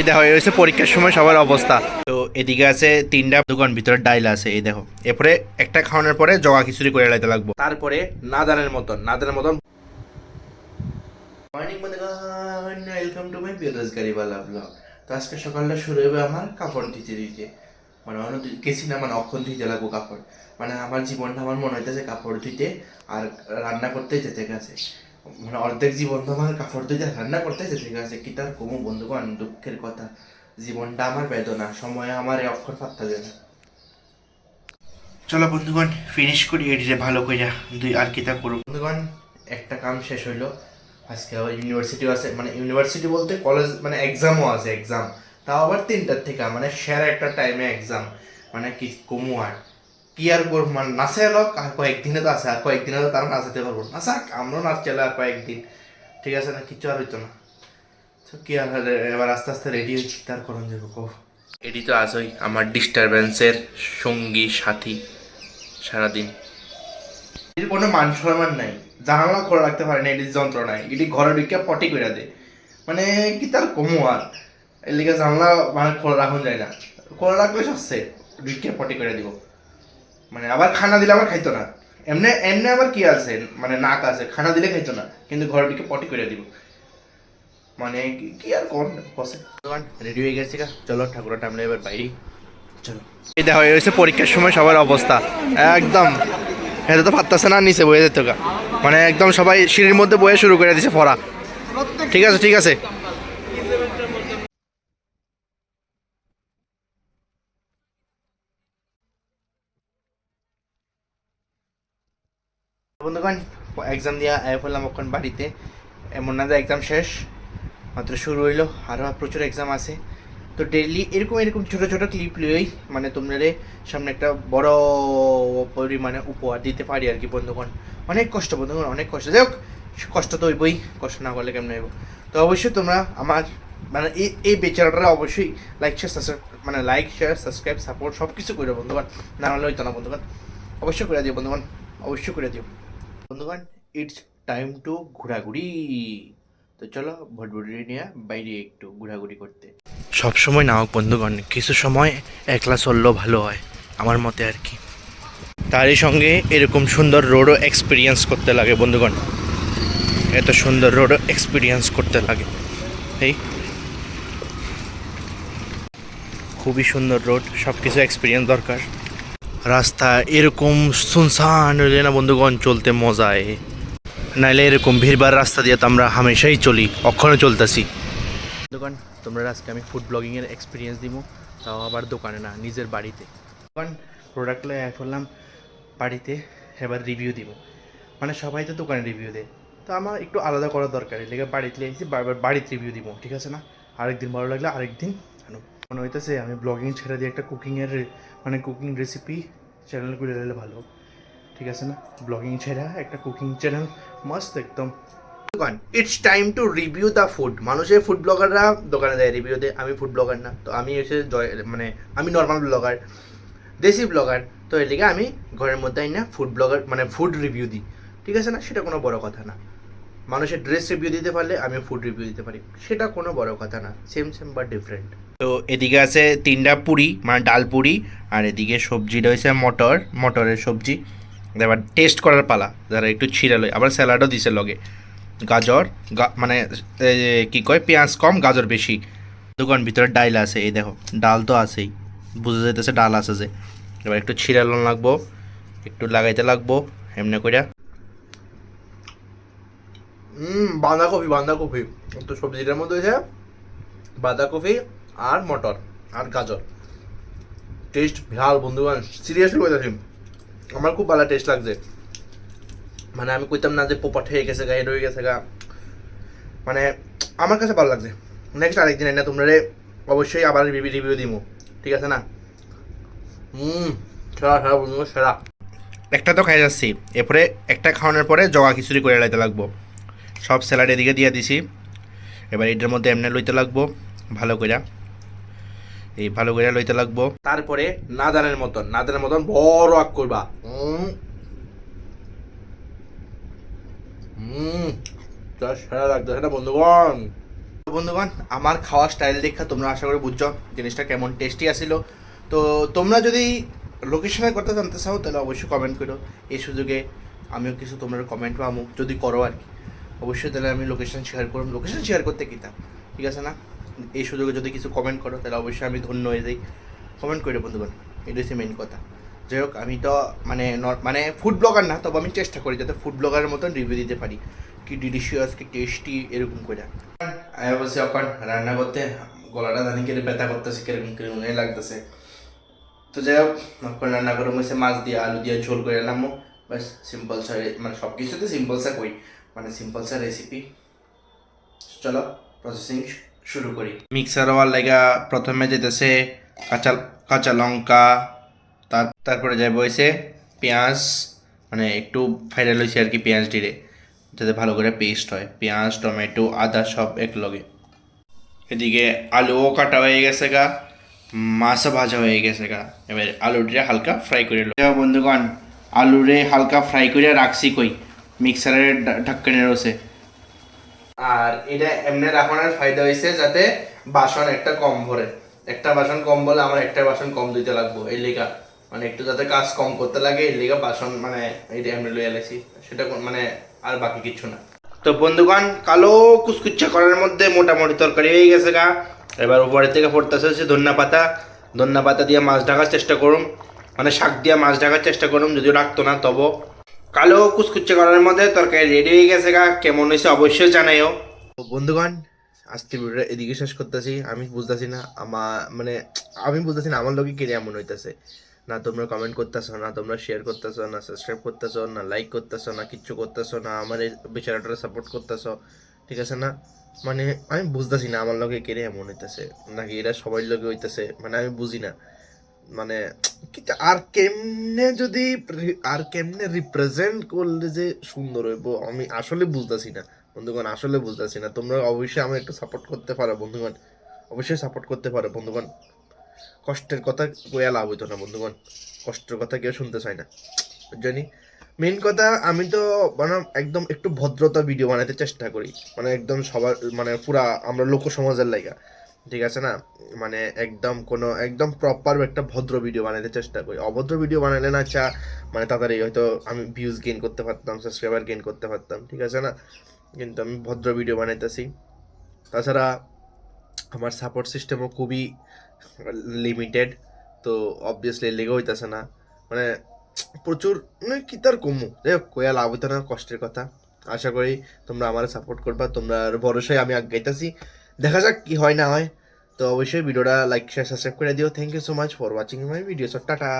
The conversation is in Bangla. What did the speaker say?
এই দেখো হচ্ছে পরীক্ষার সময় সবার অবস্থা। তো এদিকে আছে তিনটা দোকান, ভিতরে ডাইল আছে, এই দেখো। এরপরে একটা খাওয়ানোর পরে জগা খিচুড়ি করে লাগবো। তারপরে নাদানের মতন নাদানের মতন morning welcome to my blog তো আজকে সকালটা শুরু হবে আমার কাপড় দিতে দিতে মানে অন্য গেছি না মানে অক্ষণ ধুইতে লাগবো কাপড়? মানে আমার জীবনটা আমার মনে হইতেছে কাপড় ধুইতে আর রান্না করতে যেতে গেছে। মানে অর্ধেক জীবন তো আমার কাপড় আর রান্না করতে যেতে গেছে। কি তার কমু বন্ধুগণ দুঃখের কথা। জীবনটা আমার বেদনা সময় আমার এই অক্ষর পাত্তা দেয় না। চলো বন্ধুগণ ফিনিশ করি এডিটে ভালো কইরা দুই আর কিতা করব বন্ধুগণ একটা কাম শেষ হইল। আজকে আবার ইউনিভার্সিটিও আছে মানে ইউনিভার্সিটি বলতে কলেজ মানে এক্সামও আছে এক্সাম তাও আবার তিনটার থেকে মানে সেরা একটা টাইমে এক্সাম মানে কি কমু আর। কি আর করব মানে নাচে লোক আর কয়েকদিনে তো আছে আর কয়েকদিনে তো তারা নাচাতে পারব নাচাক আমরাও নাচ চলে আর কয়েকদিন। ঠিক আছে না কিছু আর হইতো না। তো কি আর এবার আস্তে আস্তে রেডি হচ্ছি তার করণ যাব কো এটি তো আজই আমার ডিস্টারবেন্সের সঙ্গী সাথী সারাদিন। এটির কোনো মান সম্মান নাই। জানালা খোলা রাখতে পারে না এটির যন্ত্র নাই এটি ঘরে ঢুকে পটি করে দে মানে কি তার কমু আর? এর লিগে জানলা মানে খোলা রাখুন যায় না। খোলা রাখলে সচ্ছে ঢুকে পটি করে দিব। মানে আবার খানা দিলে আবার খাইতো না। এমনি এমনি আবার কি আছে? মানে নাক আছে খানা দিলে খাইতো না কিন্তু ঘরে ঢুকে পটি করে দিব। মানে কি- আর কোন বসে। রেডি হয়ে গেছে চলো ঠাকুরের টামলে এবার বাইরে। চলো। এই দেখো এই হচ্ছে পরীক্ষার সময় সবার অবস্থা। একদম। এটা তো পারতেছে না নিচে বয়ে যেত মানে একদম সবাই সিঁড়ির মধ্যে বয়ে শুরু করে দিছে পড়া ঠিক আছে ঠিক আছে। বন্ধুগণ এক্সাম দিয়া আয় পড়লাম ওখান বাড়িতে। এমন না যে এক্সাম শেষ, মাত্র শুরু হইল আরও প্রচুর এক্সাম আছে। তো ডেইলি এরকম এরকম ছোটো ছোটো ক্লিপ লিয়েই মানে তোমাদের সামনে একটা বড় পরিমাণে উপহার দিতে পারি আর কি বন্ধুগণ। অনেক কষ্ট বন্ধুগণ, অনেক কষ্ট। যাই হোক, কষ্ট তো হইবই, কষ্ট না করলে কেমন হইব? তো অবশ্যই তোমরা আমার মানে এই এই বেচারাটা অবশ্যই লাইক শেয়ার সাবস্ক্রাইব মানে লাইক শেয়ার সাবস্ক্রাইব সাপোর্ট সব কিছু করে বন্ধুগণ। না হলে হইতো না বন্ধুগণ। অবশ্যই করে দিও বন্ধুগণ, অবশ্যই করে দিও। বন্ধুগণ ইটস টাইম টু ঘোরাঘুরি তো চলো ভটভটি নিয়ে বাইরে একটু ঘোরাঘুরি করতে সব সময় না হোক বন্ধুগণ কিছু সময় একলা চললেও ভালো হয় আমার মতে আর কি তারই সঙ্গে এরকম সুন্দর রোডও এক্সপিরিয়েন্স করতে লাগে বন্ধুগণ এত সুন্দর রোডও এক্সপিরিয়েন্স করতে লাগে এই খুবই সুন্দর রোড সব কিছু এক্সপিরিয়েন্স দরকার রাস্তা এরকম সুনসান হইলে না বন্ধুগণ, চলতে মজায় নাইলে এরকম ভিড়বার রাস্তা দিয়ে তো আমরা হামেশাই চলি, অক্ষণে চলতেছি। দোকান তোমরা আজকে আমি ফুড ব্লগিংয়ের এক্সপিরিয়েন্স দিব তাও আবার দোকানে না, নিজের বাড়িতে। দোকান প্রোডাক্ট লয়ে করলাম, বাড়িতে এবার রিভিউ দিব। মানে সবাই তো দোকানে রিভিউ দেয়। তো আমার একটু আলাদা করা দরকার লেগে বাড়িতে বারবার বাড়িতে রিভিউ দিব, ঠিক আছে না? আরেকদিন ভালো লাগলে আরেকদিন মনে হইতেছে আমি ব্লগিং ছেড়ে দিয়ে একটা কুকিংয়ের মানে কুকিং রেসিপি চ্যানেল করে দিলে ভালো। ঠিক আছে না? ব্লগিং ছেড়ে একটা কুকিং চ্যানেল মস্ত একদম। It's time to review the food মানুষের ফুড ব্লগাররা দোকানে দেয় রিভিউ দেয় আমি ফুড ব্লগার না। তো আমি হচ্ছে মানে আমি নর্মাল ব্লগার দেশি ব্লগার তো এদিকে আমি ঘরের মধ্যে না ফুড ব্লগার মানে ফুড রিভিউ দিই। ঠিক আছে না? সেটা কোনো বড় কথা না। মানুষের ড্রেস রিভিউ দিতে পারলে আমি ফুড রিভিউ দিতে পারি। সেটা কোনো বড় কথা না সেম সেম বা ডিফারেন্ট তো এদিকে আছে তিনটা পুরি মানে ডাল পুরি, আর এদিকে সবজি রয়েছে মটর, মটরের সবজি। এবার টেস্ট করার পালা, যারা একটু ছিঁড়ালো আবার স্যালাডও দিছে লগে। গাজর মানে কি কয়, পেঁয়াজ কম, গাজর বেশি। দোকান ভিতরে ডাল আছে, এই দেখো, ডাল তো আছেই। বুঝা যাইতেছে ডাল আছে যে। এবার একটু ছিঁড়ালো লাগবো, একটু লাগাইতে লাগবো, এমনি কইরা। হুম, বাঁধাকপি বাঁধাকপি। তো সবজিটার মধ্যে হয়েছে, বাঁধাকপি আর মটর আর গাজর। টেস্ট বিশাল, বন্ধুগণ। সিরিয়াসলি বলতেছি আমার খুব ভালো টেস্ট লাগছে। মানে আমি কইতাম না যে পোপাট হয়ে গেছে গা এড হয়ে গেছে গা। মানে আমার কাছে ভালো লাগছে। নেক্সট আরেকদিন এনে তোমরা রে অবশ্যই আবার রিভিউ রিভিউ দিমু। ঠিক আছে না? হুম, সেরা সেরা বন্ধু সেরা। একটা তো খাই যাচ্ছি। এরপরে একটা খাওয়ানোর পরে জগা খিচুড়ি করে লাইতে লাগবো। সব স্যালাড এদিকে দিয়ে দিছি। এবার এটার মধ্যে এমনি লইতে লাগবো, ভালো কইরা। এই ভালো করে লইতে লাগবো। তারপরে নাদানের মতন নাদানের মতন বড় আগ করবা। সেরা লাগতো সেটা বন্ধুগণ? বন্ধুগণ, আমার খাওয়ার স্টাইল দেখা তোমরা আশা করি বুঝছ, জিনিসটা কেমন টেস্টি আসিল তো তোমরা যদি লোকেশনের কথা জানতে চাও, তাহলে অবশ্যই কমেন্ট করো। এই সুযোগে আমিও কিছু তোমরা কমেন্ট পাবো যদি করো আর কি। অবশ্যই তাহলে আমি লোকেশন শেয়ার করব। লোকেশন শেয়ার করতে কিতা ঠিক আছে না? এই সুযোগে যদি কিছু কমেন্ট করো, তাহলে অবশ্যই আমি ধন্য হয়ে যাই। কমেন্ট করে বন্ধুগণ। এটা হচ্ছে মেন কথা। যাই হোক, আমি তো মানে মানে ফুড ব্লগার না, তবে আমি চেষ্টা করি যাতে ফুড ব্লগারের মতন রিভিউ দিতে পারি। কি ডিলিশিয়াস কি টেস্টি এরকম করে। আমি বলছি এখন রান্না করতে। গলাটা জানি কেটে ব্যথা করতেছে, কীরকম কীরকম লাগতেছে। তো যাই হোক এখন রান্না করে হয়েছে মাছ দিয়ে, আলু দিয়ে ঝোল করে এলাম বাস সিম্পল সা মানে সব কিছুতে সিম্পল সা কই? মানে সিম্পল সা রেসিপি চলো প্রসেসিং শুরু করি। মিক্সার হওয়ার লাগা প্রথমে যেতেছে কাঁচা কাঁচা লঙ্কা, তার, তারপরে যাই বইছে পেঁয়াজ মানে একটু ফাইনাল হয়েছে আর কি পেঁয়াজ ডিরে যাতে ভালো করে পেস্ট হয়। পেঁয়াজ, টমেটো, আদা সব এক লগে এদিকে আলুও কাটা হয়ে গেছে গা, মাছও ভাজা হয়ে গেছে গা। এবার আলুটিরে হালকা ফ্রাই করে বন্ধুগণ, আলুরে হালকা ফ্রাই করে রাখছি কই? মিক্সারের ঢাক্কানের রসে আর এটা এমনি রাখানোর ফায়দা হয়েছে যাতে বাসন একটা কম ভরে। একটা বাসন কম বলে আমার একটা বাসন কম দিতে লাগবো, এই লেগা। মানে একটু যাতে কাজ কম করতে লাগে, এই লেগা বাসন মানে এটা এমনি লইয়া লাইছি সেটা মানে আর বাকি কিছু না। তো বন্ধুগণ, কালো কুচকুচ্চা করার মধ্যে মোটামুটি তরকারি হয়ে গেছে গা। এবার উপরের থেকে পড়তেছে হচ্ছে ধন্যা পাতা। ধন্যা পাতা দিয়ে মাছ ঢাকার চেষ্টা করুন মানে শাক দিয়ে মাছ ঢাকার চেষ্টা করুন যদিও রাখতো না তবু কালো কুচকুচ্চে করার মধ্যে তরকারি রেডি হয়ে গেছে গা। কেমন হয়েছে অবশ্যই জানাইও। বন্ধুগণ আজকে ভিডিওটা এদিকে শেষ করতেছি। আমি বুঝতেছি না আমার মানে আমি বুঝতেছি না, আমার লোকে কেড়ে এমন হইতেছে। না তোমরা কমেন্ট করতেছো, না তোমরা শেয়ার করতেছো, না সাবস্ক্রাইব করতেছো, না লাইক করতেছো, না কিচ্ছু করতেছো, না আমার এই বিচারাটা সাপোর্ট করতেছো, ঠিক আছে না? মানে আমি বুঝতেছি না, আমার লোকে কেড়ে এমন হইতেছে। নাকি এরা সবাই লোকে হইতেছে মানে আমি বুঝি না। মানে আর কেমনে যদি আর কেমনে রিপ্রেজেন্ট করলে যে সুন্দর হইব, আমি আসলে বুঝতেছি না। বন্ধুগণ, আসলে বুঝতেছি না। তোমরা অবশ্যই আমার একটু সাপোর্ট করতে পারো, বন্ধুগণ। অবশ্যই সাপোর্ট করতে পারো, বন্ধুগণ। কষ্টের কথা কয়া লাভ হইতো না, বন্ধুগণ। কষ্টের কথা কেউ শুনতে চায় না। জানি মেন কথা, আমি তো মানে একদম একটু ভদ্রতা ভিডিও বানাতে চেষ্টা করি। মানে একদম সবার মানে পুরা আমরা লোক সমাজের লাইগা। ঠিক আছে না? মানে একদম কোনো, একদম প্রপার একটা ভদ্র ভিডিও বানাতে চেষ্টা করি। অভদ্র ভিডিও বানালে না চা মানে তাড়াতাড়ি হয়তো আমি ভিউজ গেইন করতে পারতাম সাবস্ক্রাইবার গেইন করতে পারতাম, ঠিক আছে না? কিন্তু আমি ভদ্র ভিডিও বানাইতেছি। তাছাড়া আমার সাপোর্ট সিস্টেমও খুবই লিমিটেড তো অবভিয়াসলি লেগে হইতেছে না। মানে প্রচুর মানে কি তার কমু? যাই হোক লাভ হইতো না, কষ্টের কথা। আশা করি তোমরা আমার সাপোর্ট করবা তোমরা ভরসায় আমি আগাইতেছি। দেখা যাক কি হয় না হয়। তো অবশ্যই ভিডিওটা লাইক শেয়ার সাবস্ক্রাইব করে দিও। Thank you so much for watching my video so tata